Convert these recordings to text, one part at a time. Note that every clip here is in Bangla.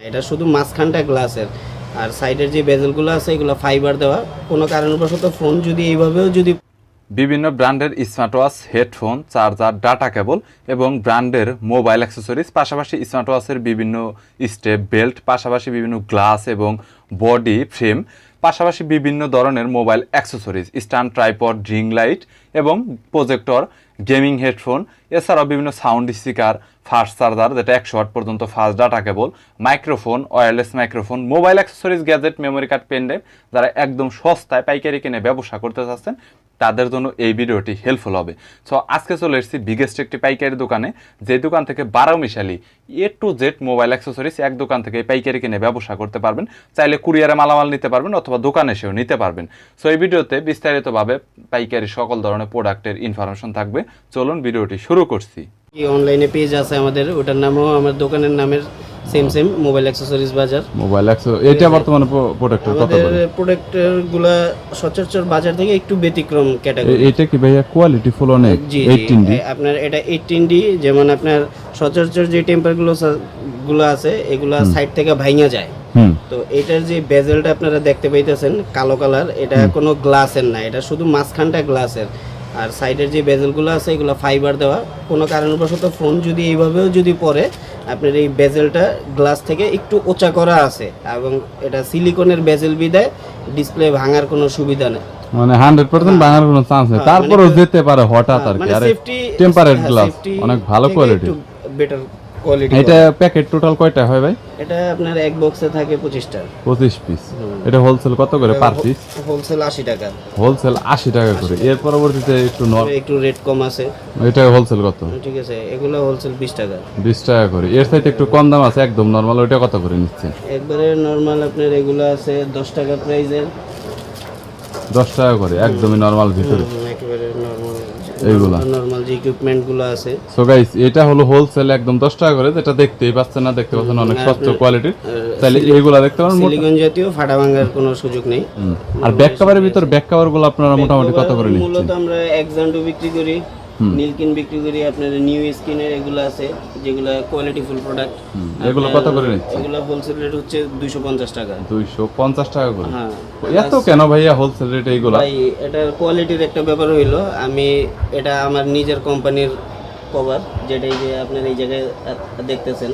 এটা শুধু মাঝখানটা গ্লাসের আর সাইডের যে বেজেলগুলো আছে, এগুলো ফাইবার দেওয়া। কোনো কারণবশত ফোন যদি এইভাবেও যদি বিভিন্ন ব্র্যান্ডের smart watch headphone charger data cable এবং ব্র্যান্ডের মোবাইল অ্যাক্সেসরিজ পাশাপাশি স্মার্ট ওয়াচের বিভিন্ন স্টেপ বেল্ট পাশাপাশি বিভিন্ন গ্লাস এবং বডি ফ্রেম পাশাপাশি বিভিন্ন ধরনের মোবাইল অ্যাক্সেসরিজ স্ট্যান্ড ট্রাইপড ড্রিং লাইট এবং প্রজেক্টর গেমিং হেডফোন এছাড়াও বিভিন্ন সাউন্ড স্পিকার ফাস্ট চার্জার যেটা একশো ওয়াট পর্যন্ত fast data cable microphone wireless microphone mobile accessories gadget memory card pen drive যারা একদম সস্তায় পাইকারি কিনে ব্যবসা করতে চাচ্ছেন, তাদের জন্য এই ভিডিওটি হেল্পফুল হবে। সো আজকে চলে এসেছি বিগেস্ট একটি পাইকারি দোকানে, যে দোকান থেকে বারো মিশালি A to Z mobile accessories এক দোকান থেকে পাইকারি কিনে ব্যবসা করতে পারবেন। চাইলে কুরিয়ারে মালামাল নিতে পারবেন অথবা দোকানে এসেও নিতে পারবেন। সো এই ভিডিওতে বিস্তারিতভাবে পাইকারি সকল ধরনের প্রোডাক্টের ইনফরমেশন থাকবে। চলুন, ভিডিওটি শুরু করছি। অনলাইনে পেজ আছে আমাদের ওটার নামও আমার দোকানের নামের সেম সেম মোবাইল অ্যাক্সেসরিজ বাজার। মোবাইল এটা বর্তমানে প্রোডাক্টের কত আমাদের করে প্রোডাক্টেরগুলা সচরাচর বাজার থেকে একটু ব্যতিক্রম ক্যাটাগরি এটা কি ভাইয়া কোয়ালিটি ফুল অনেক জি এইটিন ডি জি আপনার এটা এইটিন ডি যেমন আপনার সচরাচর যে টেম্পারগুলো গুলো আছে এগুলা সাইড থেকে ভাঙা যায়। হুম। তো এটার যে বেজেলটা আপনারা দেখতে পাইতেছেন কালো কালার এটা কোনো গ্লাসের না এটা শুধু মাঝখানটা গ্লাসের আর সাইডের যে বেজেলগুলো আছে এগুলো ফাইবার দেওয়া। কোনো কারণবশত ফোন যদি এইভাবেও যদি পরে আপনার এই বেজেলটা গ্লাস থেকে একটু ওচা করা আছে এবং এটা সিলিকনের বেজেল বিদায় ডিসপ্লে ভাঙার কোনো সুবিধা নেই। মানে হান্ড্রেড পার্সেন্ট ভাঙার কোনো চান্স নেই। হ্যাঁ, তারপরেও মানে- যেতে পারে হঠাৎ আর কি। আর আরে টেম্পারেট গ্লাস অনেক ভালো কোয়ালিটি বেটার কোয়ালিটি এটা প্যাকেট টোটাল কয়টা হয় ভাই? এটা আপনার এক বক্সে থাকে পঁচিশটা। পঁচিশ পিস এটা হোলসেল কত করে পার পিস হোলসেল আশি টাকা। হোলসেল আশি টাকা করে। এর পরবর্তীতে একটু একটু রেট কম আছে। এটা হোলসেল কত? ঠিক আছে। এগুলো হোলসেল বিশ টাকা। বিশ টাকা করে। এর সাথে একটু কম দাম আছে একদম নর্মাল ওইটা কত করে নিচ্ছেন? একবারে নর্মাল আপনার এগুলো আছে দশ টাকা প্রাইজের দশ টাকা করে একদমই নর্মাল ভিতরে। একেবারে এইগুলা? নরমাল যে ইকুইপমেন্টগুলো আছে। সো গাইস এটা হলো হোলসেল একদম দশ টাকা করে যেটা দেখতেই পাচ্ছেন না দেখতে পাচ্ছেন অনেক সস্তা কোয়ালিটির তাহলে এইগুলা দেখতে পারেন সিলিকন জাতীয় ফাটা ভাঙার কোনো সুযোগ নেই। আর ব্যাক কভারের ভিতর ব্যাক কভারগুলো আপনারা মোটামুটি কত করে নিচ্ছেন? মূলত আমরা এক্সান্ডো বিক্রি করি। নীলকিন বিক্রি করি আপনার নিউ স্কিনের এগুলো আছে যেগুলো কোয়ালিটি ফুল প্রোডাক্ট এগুলো কত করে এগুলো হোলসেল রেট হচ্ছে দুইশো পঞ্চাশ টাকা। দুইশো পঞ্চাশ টাকা করে? হ্যাঁ এত কেন ভাইয়া হোলসেল রেট এইগুলা? ভাই এটার কোয়ালিটির একটা ব্যাপার হইল আমি এটা আমার নিজের কোম্পানির কভার যেটা এই যে আপনার এই জায়গায় দেখতেছেন।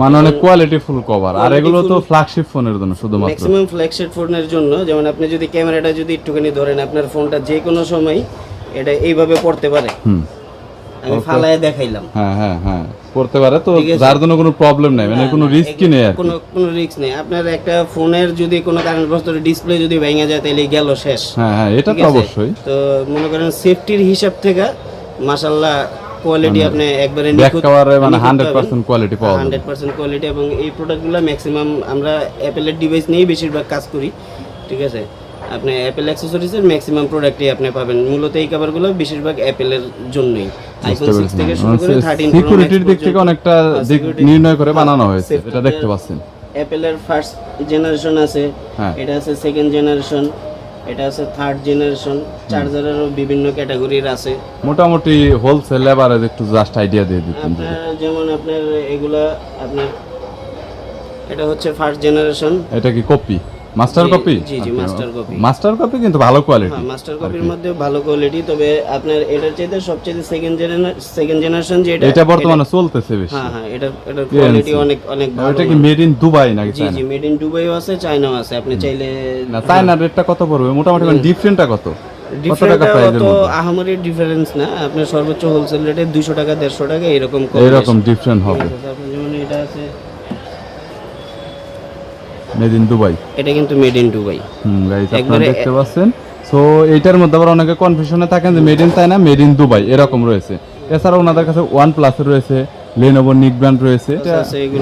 মানে অনেক কোয়ালিটি ফুল কভার আর এগুলো তো ফ্ল্যাগশিপ ফোনের জন্য শুধুমাত্র। ম্যাক্সিমাম ফ্ল্যাগশিপ ফোনের জন্য যেমন আপনি যদি ক্যামেরাটা যদি একটুখানি ধরেন আপনার ফোনটা যে কোনো সময় এটা এইভাবে পড়তে পারে। আমি ফালায় দেখাইলাম। হ্যাঁ হ্যাঁ হ্যাঁ। করতে পারে তো যার জন্য কোনো প্রবলেম নাই মানে কোনো রিস্কই নেই আর কোনো কোনো রিস্ক নেই। আপনার একটা ফোনের যদি কোনো কারণবশত ডিসপ্লে যদি ভেঙে যায় তাহলে গেল শেষ। হ্যাঁ হ্যাঁ এটা তো অবশ্যই। তো মনে করেন সেফটির হিসাব থেকে মাশাল্লাহ কোয়ালিটি আপনি একবারে নিখুঁত- মানে নিখুঁত হান্ড্রেড পাবেন। পার্সেন্ট কোয়ালিটি পাওয়া যাবে। হান্ড্রেড পার্সেন্ট কোয়ালিটি এবং এই প্রোডাক্টগুলো ম্যাক্সিমাম আমরা অ্যাপেলের ডিভাইস নিয়েই বেশিরভাগ কাজ করি। ঠিক আছে? আপনি অ্যাপেল অ্যাক্সেসরিজের ম্যাক্সিমাম প্রোডাক্টই আপনি পাবেন। মূলত এই কভারগুলো বেশিরভাগ অ্যাপেলের জন্যই। আইফোন সিক্স থেকে শুরু করে থার্টিন সিকিউরিটির দিক থেকে অনেকটা দিক নির্ণয় করে বানানো হয়েছে। এটা দেখতে পাচ্ছেন। অ্যাপেলের ফার্স্ট জেনারেশন আছে। হ্যাঁ। এটা আছে সেকেন্ড জেনারেশন এটা আছে থার্ড জেনারেশন চার্জারেরও বিভিন্ন ক্যাটাগরির আছে। মোটামুটি হোলসেল এভারেজ একটু জাস্ট আইডিয়া দিয়ে দিতেন আপনার যেমন আপনার এগুলা আপনার এটা হচ্ছে ফার্স্ট জেনারেশন এটা কি কপি মাস্টার কপি জি, জি, master copy। মাস্টার কপি কিন্তু ভালো কোয়ালিটি মাস্টার কপির মধ্যে ভালো কোয়ালিটি তবে আপনার এটার চাইতে সবচেয়ে সেকেন্ড জেনারেশন সেকেন্ড জেনারেশন যেটা এটা বর্তমানে চলতেছে বেশি। হ্যাঁ হ্যাঁ এটার এটার কোয়ালিটি অনেক অনেক ভালো ওইটা কি মেড ইন দুবাই নাকি জি জি মেড ইন দুবাইও আছে চায়নাও আছে। আপনি চাইলে না চায়নার রেটটা কত পড়বে? মোটামুটি মানে ডিফারেন্টটা কত? আহামরি ডিফারেন্স না। আপনার সর্বোচ্চ হোলসেল রেটে দুইশো টাকা দেড়শো টাকা এরকম কম এইরকম ডিফারেন্ট হবে। যেমন এটা আছে মেড ইন দুবাই এটা কিন্তু made in Dubai hmm guys আপনারা দেখতে পাচ্ছেন। সো এইটার মধ্যে আবার অনেকে কনফিউশনে থাকেন যে made in China made in Dubai এরকম রয়েছে। এছাড়া ওনাদের কাছে ওয়ান প্লাসের রয়েছে লেনোভো নিক ব্র্যান্ড রয়েছে।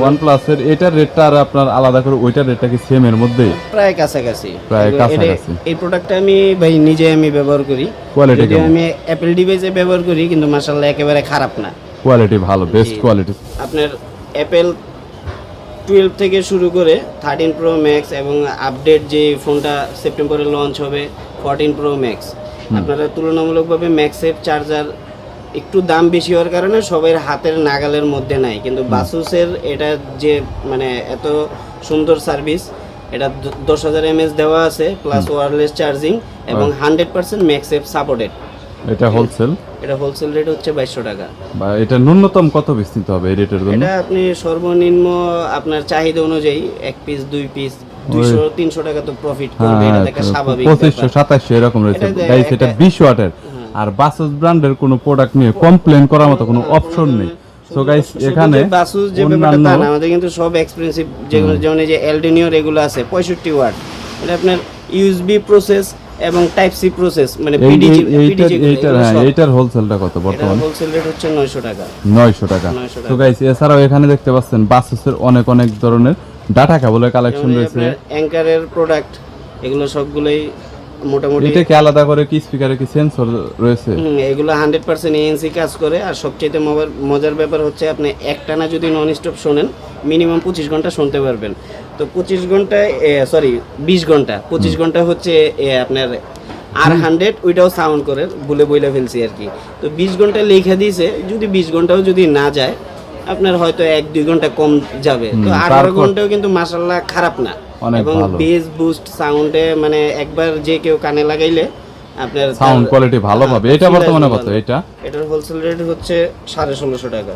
ওয়ান প্লাসের এটার রেটটা আর আপনার আলাদা করে ওইটার রেটটা কি সেম এর মধ্যেই? প্রায় কাছাকাছি। প্রায় কাছাকাছি। এই প্রোডাক্টটা আমি ভাই নিজে আমি ব্যবহার করি। কোয়ালিটি আমি অ্যাপেল ডিভাইসে ব্যবহার করি কিন্তু মাশাআল্লাহ একেবারে খারাপ না। কোয়ালিটি ভালো বেস্ট কোয়ালিটি আপনার অ্যাপেল টুয়েলভ থেকে শুরু করে থার্টিন প্রো ম্যাক্স এবং আপডেট যে ফোনটা সেপ্টেম্বরে লঞ্চ হবে ফোরটিন প্রো ম্যাক্স আপনারা তুলনামূলকভাবে ম্যাক্সের চার্জার একটু দাম বেশি হওয়ার কারণে সবাই হাতের নাগালের মধ্যে নাই। কিন্তু বাসুসের এটা যে মানে এত সুন্দর সার্ভিস এটা দশ হাজার এমএস দেওয়া আছে প্লাস ওয়ারলেস চার্জিং এবং হান্ড্রেড পার্সেন্ট ম্যাক্সেপ সাপোর্টেড এটা হোলসেল এটা হোলসেল রেট হচ্ছে বাইশশো টাকা। বা এটা ন্যূনতম কত পিস নিতে হবে এই রেটের জন্য? এটা আপনি সর্বনিম্ন আপনার চাহিদা অনুযায়ী এক পিস দুই পিস দুইশো তিনশো টাকা তো প্রফিট করবে এটা একটা স্বাভাবিক হ্যাঁ, পঁচিশশো ব্যাপার। সাতাশশো এরকম রয়েছে গাইস এটা বিশ ওয়াটের আর বাসস ব্র্যান্ডের কোনো প্রোডাক্ট নিয়ে কমপ্লেন করার মতো কোনো অপশন নেই। সো গাইস এখানে বাসুস যে ব্যাপারটা না আমাদের কিন্তু সব এক্সপেন্সিভ যেগুলো যেমন এই যে এলডিনিওর এগুলো আছে পঁয়ষট্টি ওয়াট এটা আপনার ইউএসবি প্রসেস এবং টাইপ সি প্রসেস মানে পিডিজি এইটার হ্যাঁ এইটার হোলসেলটা কত বর্তমানে? হোলসেল রেট হচ্ছে নয়শো টাকা। নয়শো টাকা। 900 তো গাইস এছাড়াও এখানে দেখতে পাচ্ছেন বাসসের অনেক অনেক ধরনের ডাটা কেবলের কালেকশন রয়েছে। অ্যাঙ্কারের প্রোডাক্ট এগুলো সবগুলোই মোটামুটি এটা কি আলাদা করে কি স্পিকারে কি সেন্সর রয়েছে? এগুলো হান্ড্রেড পার্সেন্ট এএনসি কাজ করে আর সবচেয়ে মজার মজার ব্যাপার হচ্ছে আপনি একটানা যদি নন স্টপ শোনেন মিনিমাম পঁচিশ ঘণ্টা শুনতে পারবেন। তো পঁচিশ ঘণ্টা সরি বিশ ঘণ্টা। পঁচিশ ঘণ্টা হচ্ছে আপনার আর হান্ড্রেড ওইটাও সাউন্ড করে বলে বইলে ফেলছি আর কি। তো বিশ ঘণ্টা লেখা দিয়েছে যদি বিশ ঘন্টাও যদি না যায় আপনার হয়তো এক দুই ঘণ্টা কম যাবে। তো আঠারো ঘন্টাও কিন্তু মাসাল্লাহ খারাপ না। এবং বেস বুস্ট সাউন্ডে মানে একবার যে কেউ কানে লাগাইলে আপনার সাউন্ড কোয়ালিটি ভালো হ্যাঁ, পাবে। এটা বর্তমানে কত? এটা? এটার হোলসেল রেট হচ্ছে সাড়ে ষোলোশো টাকা।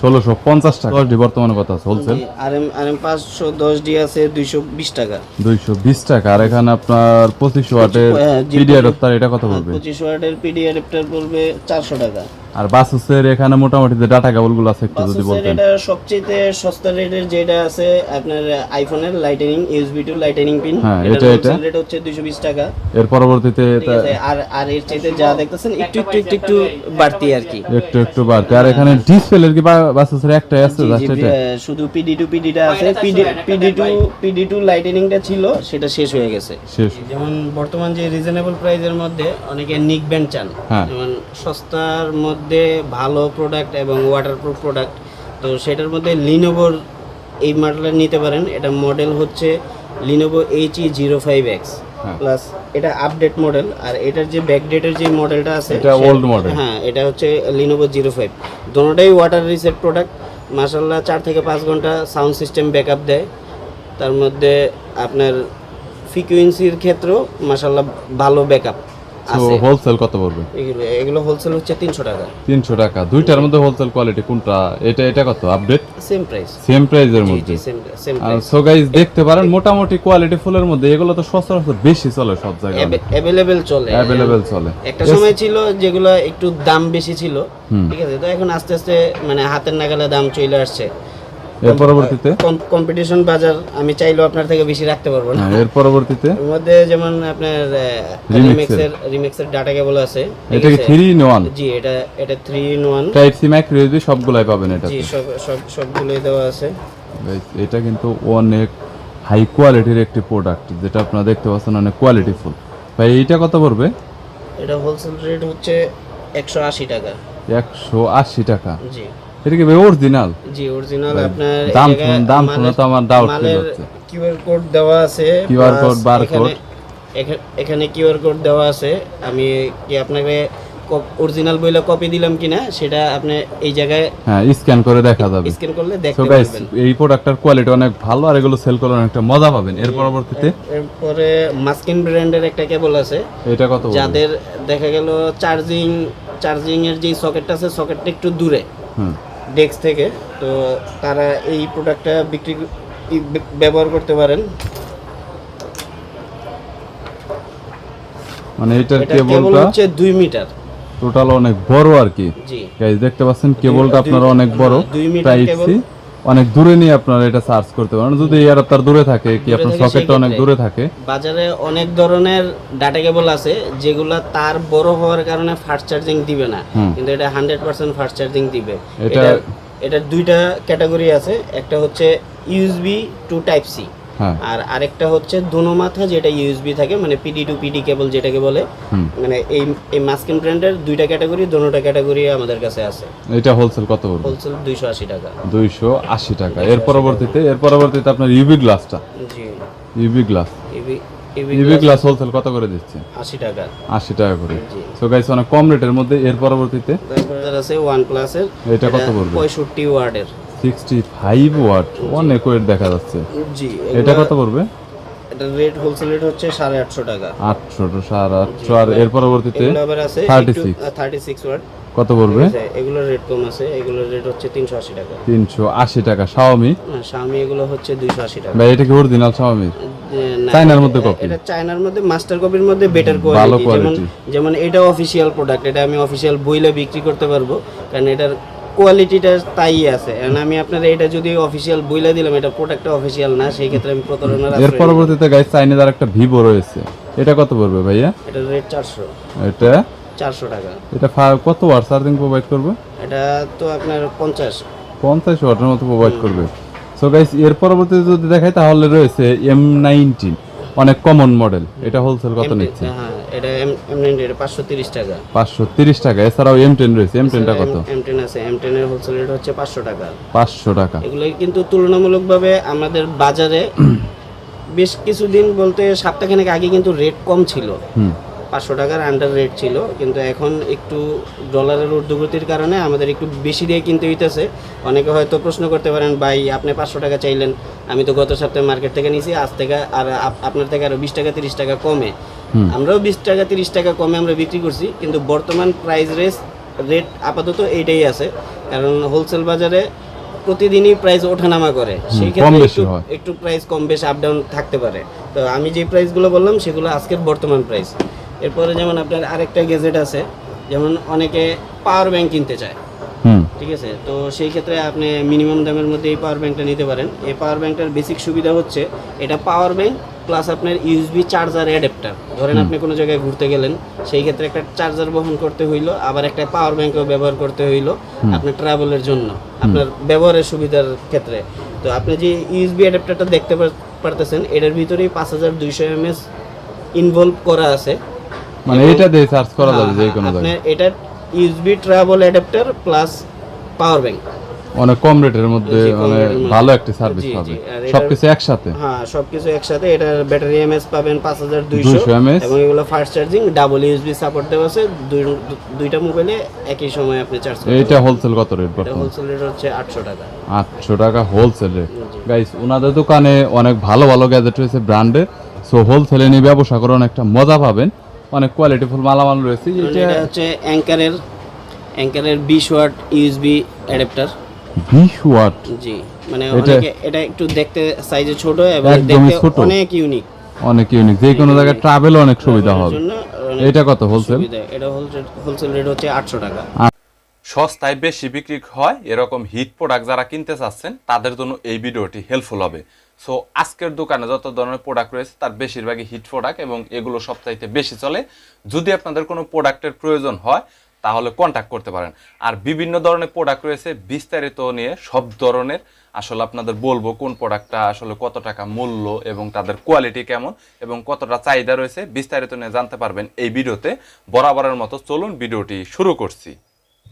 ষোলোশো পঞ্চাশ টাকা। ডি। বর্তমানে কত আছে হোলসেল আর এম আর এম পাঁচশো দশ ডি আছে দুইশো বিশ টাকা। দুইশো বিশ টাকা। আর এখানে আপনার পঁচিশ ওয়াটের হ্যাঁ, পিডি অ্যাডাপ্টার এটা কত পড়বে পঁচিশ ওয়াটের পিডি অ্যাডাপ্টার পড়বে চারশো টাকা। আর বাসুসের এখানে মোটামুটি যে ডাটা কেবলগুলো আছে একটু যদি বলতেন। এটা সবচেয়ে সস্তা রেটের যেটা আছে আপনার আইফোনের lightning USB to lightning pin হ্যাঁ, এটা- এটা। রেট হচ্ছে দুইশো বিশ টাকা। এর পরবর্তীতে এটা আর আর এর চাইতে যা দেখতেছেন একটু একটু একটু একটু বাড়তি আর কি। একটু একটু বাড়তি। আর এখানে ডিসপ্লের কি বাসুসের একটাই আছে জাস্ট এটা। শুধু পিডি টু পিডিটা আছে PD PD to PD to লাইটেনিংটা ছিল সেটা শেষ হয়ে গেছে। শেষ। যেমন বর্তমান যে রিজনেবল প্রাইজের মধ্যে অনেকে নিক ব্যান্ড চান। হ্যাঁ। যেমন সস্তার মধ্যে ভালো প্রোডাক্ট এবং ওয়াটারপ্রুফ প্রোডাক্ট তো সেটার মধ্যে লিনোভোর এই মডেলটা নিতে পারেন। এটা মডেল হচ্ছে Lenovo H E zero five X. Plus এটা আপডেট মডেল আর এটার যে ব্যাকডেটের যে মডেলটা আছে এটা old model। হ্যাঁ এটা হচ্ছে লিনোভো জিরো ফাইভ দোনোটাই ওয়াটার রিসেট প্রোডাক্ট মাসাল্লাহ চার থেকে পাঁচ ঘণ্টা সাউন্ড সিস্টেম ব্যাকআপ দেয়। তার মধ্যে আপনার ফ্রিকুয়েন্সির ক্ষেত্রেও মাসাল্লাহ ভালো ব্যাকআপ তো হোলসেল কত পড়বে? এগুলো এগুলো হোলসেল হচ্ছে তিনশো টাকা। তিনশো টাকা। দুইটার মধ্যে হোলসেল কোয়ালিটি কোনটা? এটা এটা কত? আপডেট সেম প্রাইস সেম প্রাইজের মধ্যে। আর সো গাইজ দেখতে পারেন মোটামুটি কোয়ালিটি ফুলের মধ্যে। এগুলো তো সচরাচর বেশি চলে সব জায়গায় অ্যাভেলেবেল চলে। অ্যাভেলেবেল চলে। একটা সময় ছিল যেগুলো একটু দাম বেশি ছিল। ঠিক আছে? তো এখন আস্তে আস্তে মানে হাতের নাগালে দাম চলে আসছে। এর পরবর্তীতে? কম্পিটিশন বাজার আমি চাইলেও আপনার থেকে বেশি রাখতে পারব না। এর পরবর্তীতে? এর মধ্যে যেমন আপনার রিমিক্সের রিমিক্সের ডাটা কেবল আছে। এটা কি আছে? থ্রি ইন ওয়ান জি এটা এটা three in one type C micro USB সবগুলাই পাবেন এটা জি সব সব সবগুলোই দেওয়া আছে। এটা কিন্তু অনেক হাই কোয়ালিটির একটি প্রোডাক্ট যেটা আপনারা দেখতে পাচ্ছেন অনেক কোয়ালিটিফুল ভাই এইটা কত পড়বে? এটা হোলসেল রেট হচ্ছে একশো আশি টাকা। একশো আশি টাকা। জি। এটা কি অরিজিনাল জি অরিজিনাল আপনার দাম দাম শুনে তো আমার মালের হচ্ছে। কিউআর কোড দেওয়া আছে plus code, barcode। এখানে- এখা- এখানে কিউআর কোড দেওয়া আছে। আমি কি আপনাকে অরিজিনাল বইলা কপি দিলাম কিনা সেটা আপনি এই জায়গায় হ্যাঁ স্ক্যান করে দেখা যাবে। স্ক্যান করলে দেখতে পারবেন। এই প্রোডাক্টটার কোয়ালিটি অনেক ভালো আর এগুলো সেল করলে অনেকটা মজা পাবেন। এর পরবর্তীতে? এরপরে মাস্কিন ব্র্যান্ডের একটা কেবল আছে। এটা কত? যাদের দেখা গেল চার্জিং চার্জিং এর যে সকেটটা আছে সকেটটা একটু দূরে। হুম। ডেস্ক থেকে তো তারা এই প্রোডাক্টটা বিক্রি ব্যবহার করতে পারেন। মানে এটার এটা কেবলটা হচ্ছে 2 মিটার। টোটাল অনেক বড় আর কি। জি। গাইস দেখতে পাচ্ছেন কেবলটা আপনারা অনেক বড়। দুই অনেক দূরে নিয়ে আপনারা এটা সার্চ করতে পারেন। যদি এর আপনার দূরে থাকে কি আপনার সকেটটা অনেক দূরে থাকে। বাজারে অনেক ধরনের ডাটা কেবল আছে যেগুলো তার বড় হওয়ার কারণে ফাস্ট চার্জিং দিবে না। কিন্তু এটা হান্ড্রেড পার্সেন্ট ফাস্ট চার্জিং দিবে। এটা- এটা এটার দুইটা ক্যাটাগরি আছে। একটা হচ্ছে ইউএসবি টু টাইপ সি হ্যাঁ। আর আরেকটা হচ্ছে দুনো মাথা যেটা ইউএসবি থাকে মানে পিডি টু পিডি কেবল যেটাকে বলে মানে এই এই মাস্কিন ব্র্যান্ডের দুইটা ক্যাটাগরি দুটোটা ক্যাটাগরি আমাদের কাছে আছে। এটা হোলসেল কত পড়বে? হোলসেল 280 টাকা। 280 টাকা। এর পরবর্তীতে এর পরবর্তীতে আপনার ইউবি গ্লাসটা জি। UV glass UV UV glass wholesale কত করে দিচ্ছে? 80 টাকা। 80 টাকা করে। সো গাইস অনেক কম রেটের মধ্যে এর পরবর্তীতে? তারপর আছে ওয়ান প্লাসের এটা কত পড়বে? 65 ওয়ার্ডের 65 ওয়াট ওয়ান একোয়েট দেখা যাচ্ছে। জি এটা কত পড়বে? এটা রেট হোলসেল রেট হচ্ছে 850 টাকা। 800 850 আর এর পরবর্তীতে আবার আছে 36 36 ওয়াট কত পড়বে? এগুলোর রেট কম আছে এগুলোর রেট হচ্ছে 380 টাকা। 380 টাকা Xiaomi? হ্যাঁ, Xiaomi এগুলো হচ্ছে 280 টাকা। ভাই এটা কি অরিজিনাল Xiaomi? চায়নার মধ্যে কপি এটা চায়নার মধ্যে মাস্টার কপির মধ্যে বেটার কোয়ালিটি যেমন যেমন এটা অফিশিয়াল প্রোডাক্ট এটা আমি অফিশিয়াল বইলে বিক্রি করতে পারব কারণ এটার কোয়ালিটিটা তাই আছে। কারণ আমি আপনার এটা যদি অফিসিয়াল বইলে দিলাম এটা প্রোডাক্টটা অফিসিয়াল না সেই ক্ষেত্রে আমি প্রতারণার এর পরবর্তীতে গাইস চাইনিজ আর একটা ভিভো রয়েছে। এটা কত পড়বে ভাইয়া? এটা রেট চারশো। এটা? চারশো টাকা। এটা কত ওয়াট চার্জিং প্রোভাইড করবে? এটা তো আপনার পঞ্চাশ। পঞ্চাশ ওয়াটের মতো প্রোভাইড করবে। সো গাইস এর পরবর্তীতে যদি দেখাই তাহলে রয়েছে এম নাইনটিন অনেক কমন মডেল এটা হোলসেল কত নিচ্ছে? হ্যাঁ। এটা এম এম এটা পাঁচশো তিরিশ টাকা। পাঁচশো তিরিশ টাকা। এছাড়াও এম টেন রয়েছে। এম টেনটা কত? এম টেন আছে। এম টেনের হোলসেল রেট হচ্ছে পাঁচশো টাকা। পাঁচশো টাকা। এগুলো কিন্তু তুলনামূলকভাবে আমাদের বাজারে বেশ কিছুদিন বলতে সপ্তাহখানেক আগে কিন্তু রেট কম ছিল। পাঁচশো টাকার আন্ডার রেট ছিল। কিন্তু এখন একটু ডলারের ঊর্ধ্বগতির কারণে আমাদের একটু বেশি দিয়ে কিনতে হইতেছে। অনেকে হয়তো প্রশ্ন করতে পারেন ভাই আপনি পাঁচশো টাকা চাইলেন। আমি তো গত সপ্তাহে মার্কেট থেকে নিয়েছি আজ থেকে আর আপ- আপনার থেকে আরও বিশ টাকা তিরিশ টাকা কমে। আমরাও বিশ টাকা তিরিশ টাকা কমে আমরা বিক্রি করছি কিন্তু বর্তমান প্রাইস রেস রেট আপাতত এইটাই আছে। কারণ হোলসেল বাজারে প্রতিদিনই প্রাইস ওঠানামা করে। সেই ক্ষেত্রে একটু একটু প্রাইস কম বেশ আপ ডাউন থাকতে পারে। তো আমি যে প্রাইসগুলো বললাম সেগুলো আজকের বর্তমান প্রাইস এরপরে যেমন আপনার আরেকটা গেজেট আছে যেমন অনেকে পাওয়ার ব্যাংক কিনতে চায়। ঠিক আছে? তো সেই ক্ষেত্রে আপনি মিনিমাম দামের মধ্যে এই পাওয়ার ব্যাংকটা নিতে পারেন। এই পাওয়ার ব্যাংকটার বেসিক সুবিধা হচ্ছে এটা পাওয়ার ব্যাংক প্লাস আপনার ইউএসবি চার্জার অ্যাডাপ্টার ধরেন আপনি কোনো জায়গায় ঘুরতে গেলেন সেই ক্ষেত্রে একটা চার্জার বহন করতে হইল আবার একটা পাওয়ার ব্যাংকও ব্যবহার করতে হইল আপনার ট্রাভেলের জন্য আপনার ব্যবহারের সুবিধার ক্ষেত্রে। তো আপনি যে ইউএসবি অ্যাডাপ্টারটা দেখতে পারতেছেন এটার ভিতরেই পাঁচ হাজার দুইশো এমএস ইনভলভ করা আছে। মানে এটা দিয়ে চার্জ করা যাবে যে হ্যাঁ, কোনো আপনার জায়গায় এটা USB travel adapter plus power bank অনেক কম রেটের মধ্যে মানে। ভালো একটা সার্ভিস পাবে। সবকিছু একসাথে? হ্যাঁ সবকিছু একসাথে। এটার ব্যাটারি এমএস পাবেন পাঁচ হাজার দুইশো। 200 mAh এবং এগুলো fast charging double USB support দেওয়া আছে। দুই দুইটা মোবাইলে একই সময় আপনি চার্জ করতে এইটা হোলসেল কত রেট এটা বর্তমান? হোলসেল রেট হচ্ছে আটশো টাকা। আটশো টাকা হোলসেল রেট গাইস ওনাদের দোকানে অনেক ভালো ভালো গ্যাজেট রয়েছে ব্র্যান্ডের সো হোলসেলে নিয়ে ব্যবসা করে অনেকটা মজা পাবেন। অনেক কোয়ালিটিফুল মালামাল রয়েছে। এটা এটা হচ্ছে অ্যাঙ্কারের অ্যাঙ্কারের বিশ ওয়াট ইউএসবি অ্যাডাপ্টার বিশ ওয়াট জি মানে অনেকে এটা একটু দেখতে সাইজে ছোট এবং দেখতে অনেক ইউনিক অনেক ইউনিক যে কোনো জায়গায় ট্রাভেল অনেক সুবিধা হবে। এটা কত হোলসেল এটা হোলসেল রেট হচ্ছে আটশো টাকা। সস্তায় বেশি বিক্রি হয় এরকম হিট প্রোডাক্ট যারা কিনতে চাচ্ছেন তাদের জন্য এই ভিডিওটি হেল্পফুল হবে। সো আজকের দোকানে যত ধরনের প্রোডাক্ট রয়েছে তার বেশিরভাগই হিট প্রোডাক্ট এবং এগুলো সবচাইতে বেশি চলে। যদি আপনাদের কোনো প্রোডাক্টের প্রয়োজন হয় তাহলে কন্ট্যাক্ট করতে পারেন। আর বিভিন্ন ধরনের প্রোডাক্ট রয়েছে, বিস্তারিত নিয়ে সব ধরনের আসলে আপনাদের বলব কোন প্রোডাক্টটা আসলে কত টাকা মূল্য এবং তাদের কোয়ালিটি কেমন এবং কতটা চাহিদা রয়েছে, বিস্তারিত নিয়ে জানতে পারবেন এই ভিডিওতে। বরাবরের মতো চলুন ভিডিওটি শুরু করছি।